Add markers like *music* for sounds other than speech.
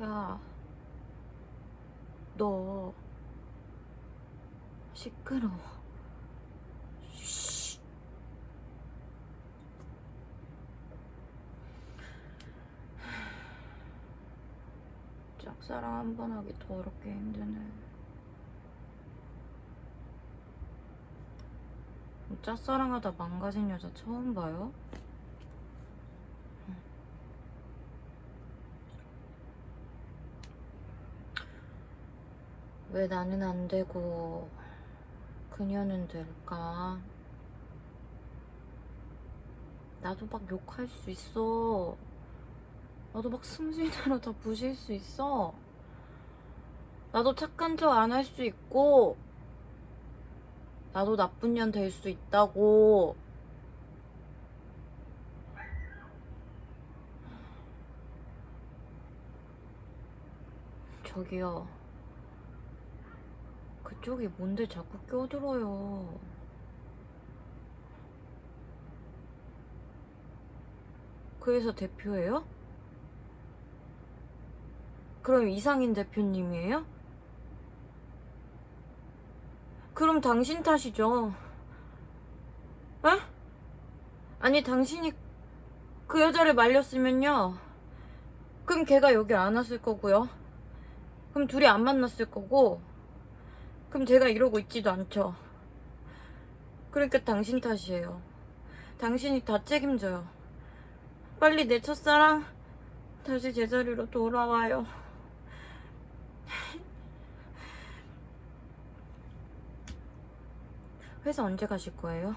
야, 너 시끄러워. 쉬. 짝사랑 한 번 하기 더럽게 힘드네. 짝사랑하다 망가진 여자 처음 봐요? 왜 나는 안 되고 그녀는 될까? 나도 막 욕할 수 있어. 나도 막 승진으로 다 부실 수 있어. 나도 착한 척 안 할 수 있고, 나도 나쁜 년 될 수 있다고. 저기요. 그쪽이 뭔데 자꾸 껴들어요. 그 회사 대표예요? 그럼 이상인 대표님이에요? 그럼 당신 탓이죠. 에? 아니 당신이 그 여자를 말렸으면요. 그럼 걔가 여기 안 왔을 거고요. 그럼 둘이 안 만났을 거고. 그럼 제가 이러고 있지도 않죠. 그러니까 당신 탓이에요. 당신이 다 책임져요. 빨리 내 첫사랑 다시 제자리로 돌아와요. *laughs* 회사 언제 가실 거예요?